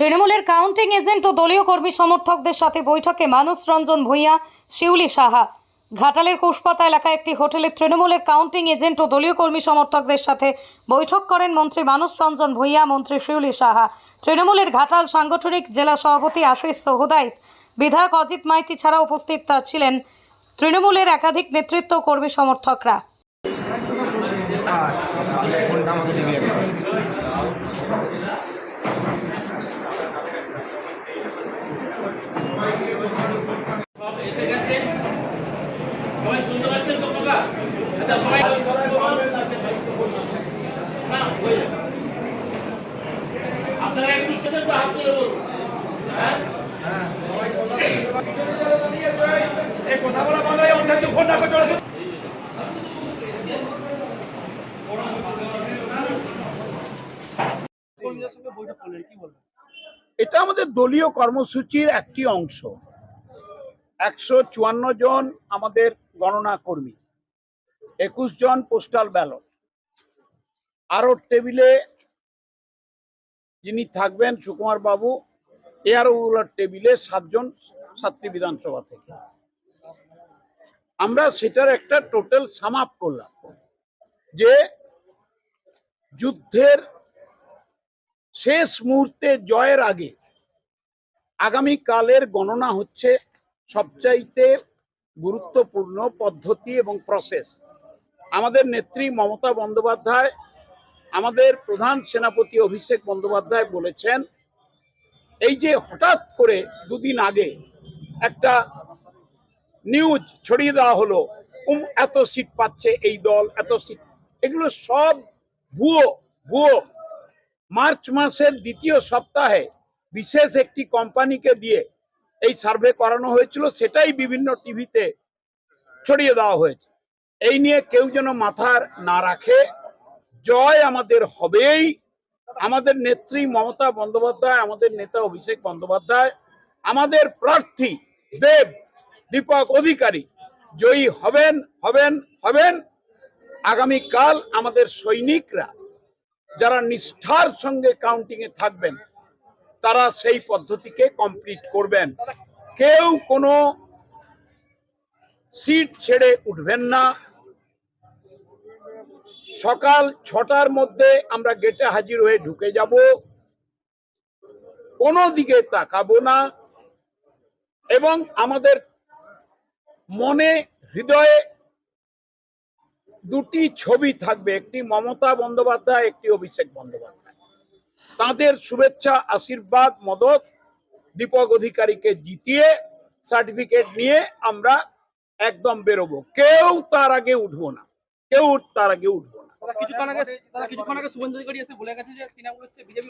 তৃণমূলের counting agent ও দলীয় কর্মী সমর্থকদের সাথে বৈঠকে মানস রঞ্জন ভূঁইয়া, শিউলি সাহা। ঘাটালের কুশপাতা এলাকায় একটি হোটেলে তৃণমূলের কাউন্টিং এজেন্ট ও দলীয় কর্মী সমর্থকদের সাথে বৈঠক করেন মন্ত্রী মানস রঞ্জন ভূঁইয়া, মন্ত্রী শিউলি সাহা। তৃণমূলের ঘাটাল সাংগঠনিক জেলা সভাপতি আশিস সোহদাইত বিধায়ক অজিত মাইতি ছাড়া উপস্থিত ছিলেন তৃণমূলের একাধিক নেতৃত্ব কর্মী সমর্থকরা। আপনারা একটু চেষ্টা হাত তুলে কথা বলা হয়ে অন্যের তো ফোন রাখো এটা আমাদের দলীয় কর্মসূচির একটি অংশ। একশো চুয়ান্ন জন আমাদের গণনা কর্মী, একুশ জন পোস্টাল ব্যালট। আরও টেবিলে যিনি থাকবেন সুকুমার বাবু এয়ারওগুলার টেবিলে সাতজন ছাত্রী বিধানসভা থেকে। আমরা সেটার একটা টোটাল সাম আপ করলাম যে যুদ্ধের শেষ মুহূর্তে জয়ের আগে আগামী কালের গণনা হচ্ছে সবচাইতে গুরুত্বপূর্ণ পদ্ধতি এবং প্রসেস আমাদের নেত্রী মমতা বন্দ্যোপাধ্যায়, আমাদের প্রধান সেনাপতি অভিষেক বন্দ্যোপাধ্যায় বলেছেন, এই যে হঠাৎ করে দুদিন আগে একটা নিউজ ছড়িয়ে দেওয়া হলো, উম, এত সিট পাচ্ছে এই দল, এত সিট এগুলো সব ভুয়ো ভুয়ো। মার্চ মাসের দ্বিতীয় সপ্তাহে বিশেষ একটি কোম্পানিকে দিয়ে এই সার্ভে করানো হয়েছিল, সেটাই বিভিন্ন টিভিতে ছড়িয়ে দেওয়া হয়েছে। এই নিয়ে কেউ যেন মাথার না রাখে, জয় আমাদের হবেই। আমাদের নেত্রী মমতা বন্দ্যোপাধ্যায়, আমাদের নেতা অভিষেক বন্দ্যোপাধ্যায়, আমাদের প্রার্থী দেব দীপক অধিকারী জয়ী হবেন হবেন হবেন। আগামীকাল আমাদের সৈনিকরা যারা নিষ্ঠার সঙ্গে কাউন্টিং এ থাকবেন, তারা সেই পদ্ধতিকে কমপ্লিট করবেন। কেউ কোনো সিট ছেড়ে উঠবেন না। সকাল ছটার মধ্যে আমরা গেটে হাজির হয়ে ঢুকে যাব। কোনো দিকে তাকাবো না। এবং আমাদের মনে, হৃদয়ে দুটি ছবি থাকবে, একটি মমতা বন্দ্যোপাধ্যায়, একটি অভিষেক বন্দ্যোপাধ্যায়। তাদের শুভেচ্ছা, আশীর্বাদ, মদত দীপক অধিকারীকে জিতিয়ে, সার্টিফিকেট নিয়ে আমরা একদম বেরোবো। কেউ তার আগে উঠবো না। কেউ তার আগে উঠবো না। কিছুক্ষণ আগে কিছুক্ষণ আগে শুভেন্দু অধিকারী এসে বলে গেছে যে, তৃণমূল হচ্ছে, বিজেপি